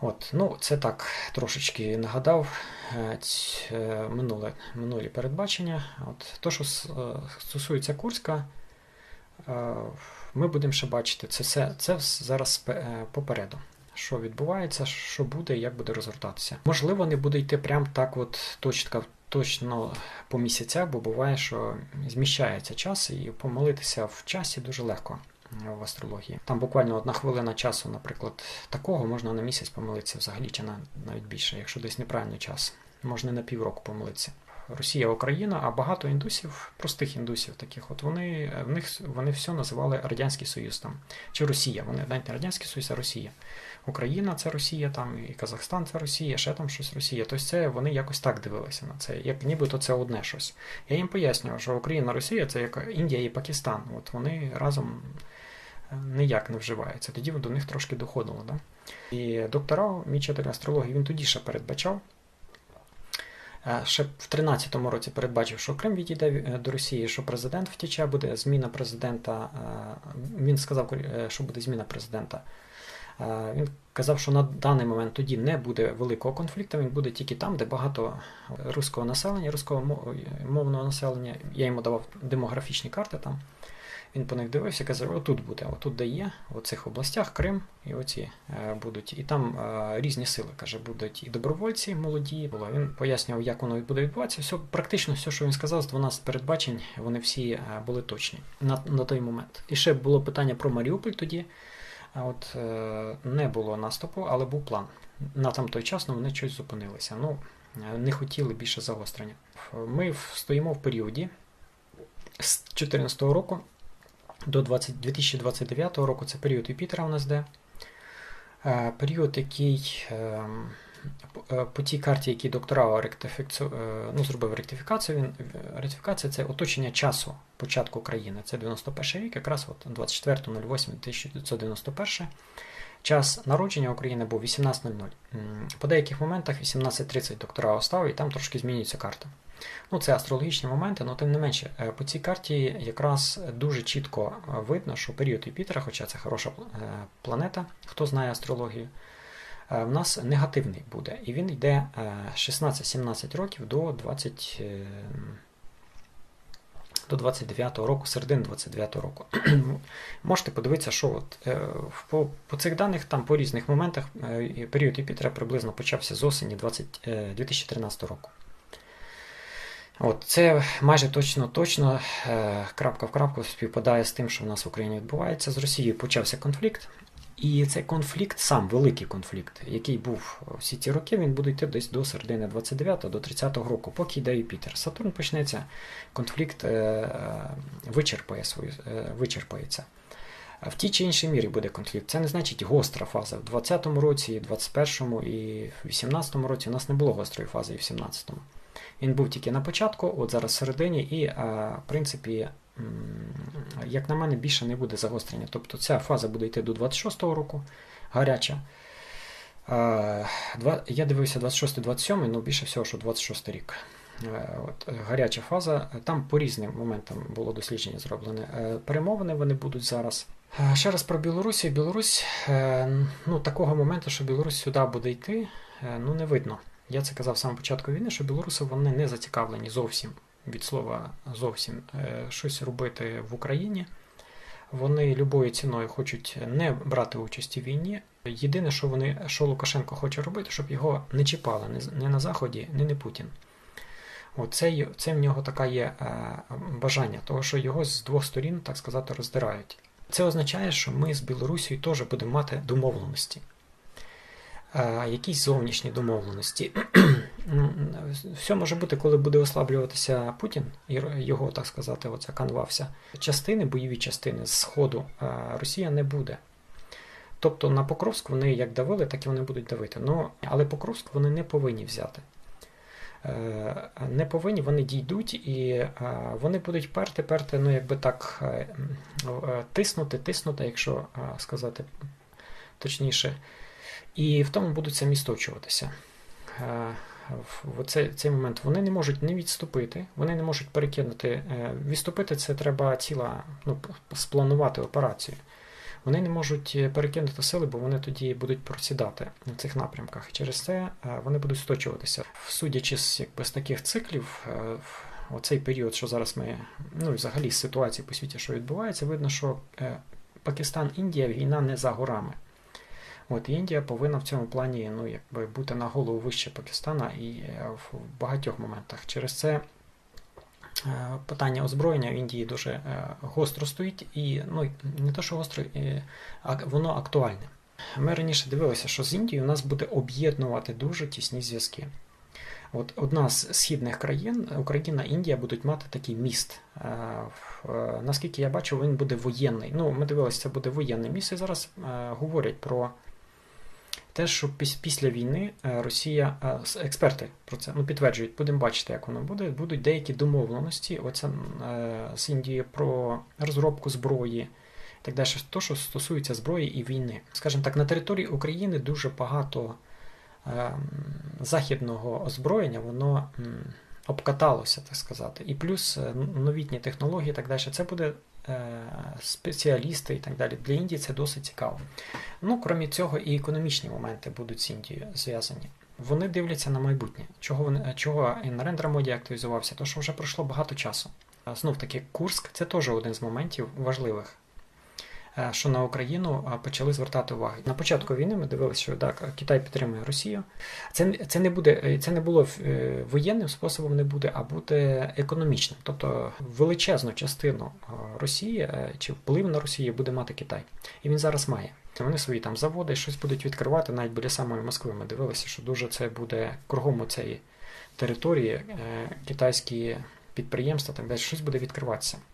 От, ну, Це так трошечки нагадав е, е, минуле, минулі передбачення. От, То, що стосується Курська, ми будемо ще бачити це все, це зараз попереду. Що відбувається, що буде як буде розгортатися. Можливо, не буде йти прям так от точно точно по місяцях, бо буває, що зміщається час, і помолитися в часі дуже легко в астрології. Там буквально одна хвилина часу, наприклад, такого можна на місяць помилитися взагалі, чи на, навіть більше, якщо десь неправильний час. Можна на півроку помилитися. Росія, Україна, а багато індусів, простих індусів, таких, от вони в них вони все називали Радянський Союз там чи Росія. Вони навіть не Радянський Союз, а Росія. Україна це Росія, там і Казахстан це Росія, ще там щось Росія. Тобто це вони якось так дивилися на це, як нібито це одне щось. Я їм пояснював, що Україна, Росія це як Індія і Пакистан. От вони разом е, ніяк не вживаються. Тоді до них трошки доходило. Да? І доктора, мій вчитель астрології, він тоді ще передбачав. Е, ще в 13-му році передбачив, що Крим відійде е, до Росії, що президент втіче, буде зміна президента. Він сказав, що буде зміна президента. Він казав, що на даний момент тоді не буде великого конфлікту, він буде тільки там, де багато руського населення, руського мовного населення. Я йому давав демографічні карти там. Він по них дивився казав, отут буде, отут де є, в цих областях Крим і оці е, будуть. І там е, різні сили, каже, будуть і добровольці молоді. Він пояснював, як воно буде відбуватися. Все, Практично все, що він сказав, з 12 передбачень, вони всі е, були точні на, на той момент. І ще було питання про Маріуполь тоді. А От е, Не було наступу, але був план. На там той час ну, вони щось зупинилися. Ну, Не хотіли більше загострення. Ми стоїмо в періоді з 2014 року до 20, 2029 року це період Юпітера у нас де. Е, період, який ем, Е, по тій карті, який доктора е, ну, зробив ректифікацію, він ректифікація це оточення часу початку країни. Це 91 рік, якраз 24.08.1991. Час народження України був 18.00. По деяких моментах 18.30 доктора оставив, і там трошки змінюється карта. Ну, Це астрологічні моменти, але тим не менше, е, по цій карті якраз дуже чітко видно, що період Юпітера, хоча це хороша планета, хто знає астрологію, Е, в нас негативний буде. І він йде 16-17 е, років до 20. Е, до 29-го року, середини 29-го року. Можете подивитися, що от, по по цих даних там по різних моментах період Юпітера приблизно почався з осені 20, 2013 року. От, Це майже точно-точно крапка в крапку співпадає з тим, що в нас в Україні відбувається. З Росією почався конфлікт. І цей конфлікт, сам великий конфлікт, який був всі ці роки, він буде йти десь до середини 29 до 30-го року, поки йде Юпітер. Сатурн почнеться, конфлікт е, вичерпає свою, е, вичерпається. В тій чи іншій мірі буде конфлікт. Це не значить гостра фаза. В 20-му році, 21-му і в 18-му році у нас не було гострої фази і в 17-му. Він був тільки на початку, от зараз в середині, і, в принципі, як на мене, більше не буде загострення. Тобто ця фаза буде йти до 26-го року, гаряча. Я дивився 26-27, але ну, більше всього, що 26 рік. Е, от, Гаряча фаза. Там по різним моментам було дослідження зроблене. Е, перемовини вони будуть зараз. Е, ще раз про Білорусь. Білорусь, ну, такого моменту, що Білорусь сюди буде йти, ну, не видно. Я це казав самого початку війни, що білоруси вони не зацікавлені зовсім від слова зовсім е, щось робити в Україні. Вони любою ціною хочуть не брати участь у війні. Єдине, що вони, що Лукашенко хоче робити, щоб його не чіпали ні на Заході, ні не Путін. От це, в нього таке є е, бажання, того, що його з двох сторін, так сказати, роздирають. Це означає, що ми з Білорусією теж будемо мати домовленості якісь зовнішні домовленості. Все може бути, коли буде ослаблюватися Путін, його, так сказати, оця канва вся. Частини, бойові частини з Сходу Росія не буде. Тобто на Покровськ вони як давили, так і вони будуть давити. Ну, Але Покровськ вони не повинні взяти. Е, не повинні, вони дійдуть і вони будуть перти, перти, ну якби так е, е, тиснути, тиснути, якщо сказати точніше. І в тому будуть самі сточуватися. Е, в цей, цей момент вони не можуть не відступити, вони не можуть перекинути. Е, відступити це треба ціла, ну, спланувати операцію. вони не можуть е, перекинути сили, бо вони тоді будуть просідати на цих напрямках. Через це вони будуть сточуватися. Судячи з якби з таких циклів, оцей період, що зараз ми, ну і взагалі з ситуації по світі, що відбувається, видно, що Пакистан, Індія, війна не за горами. От Індія повинна в цьому плані ну, якби бути на голову вище Пакистана і е, в багатьох моментах. Через це е, питання озброєння в Індії дуже е, гостро стоїть, і ну, не то, що гостро, а воно актуальне. Ми раніше дивилися, що з Індією нас буде об'єднувати дуже тісні зв'язки. От одна з східних країн, Україна, Індія, будуть мати такий міст. Наскільки я бачу, він буде воєнний. Ну, ми дивилися, це буде воєнний міст, і зараз говорять про те, що піс- після війни е, Росія, е, експерти про це ну, підтверджують, будемо бачити, як воно буде. Будуть деякі домовленості оце, е, з Індією про розробку зброї. Так далі, то, що стосується зброї і війни. Скажімо так, на території України дуже багато е, західного озброєння, воно м, обкаталося, так сказати. І плюс новітні технології так далі. Це буде спеціалісти і так далі. Для Індії це досить цікаво. Ну, крім цього, і економічні моменти будуть з Індією зв'язані. Вони дивляться на майбутнє. Чого вони чого Нарендра Моді активізувався? То що вже пройшло багато часу. Знов таки, Курск це теж один з моментів важливих. Е, Що на Україну почали звертати увагу. На початку війни ми дивилися, що так, Китай підтримує Росію. Це, це, не буде, е, це не було е, воєнним способом, не буде, а буде економічним. Тобто величезну частину Росії чи вплив на Росію буде мати Китай. І він зараз має. Вони свої там заводи, щось будуть відкривати навіть біля самої Москви. Ми дивилися, що дуже це буде кругом у цієї території, китайські підприємства, так далі, щось буде відкриватися.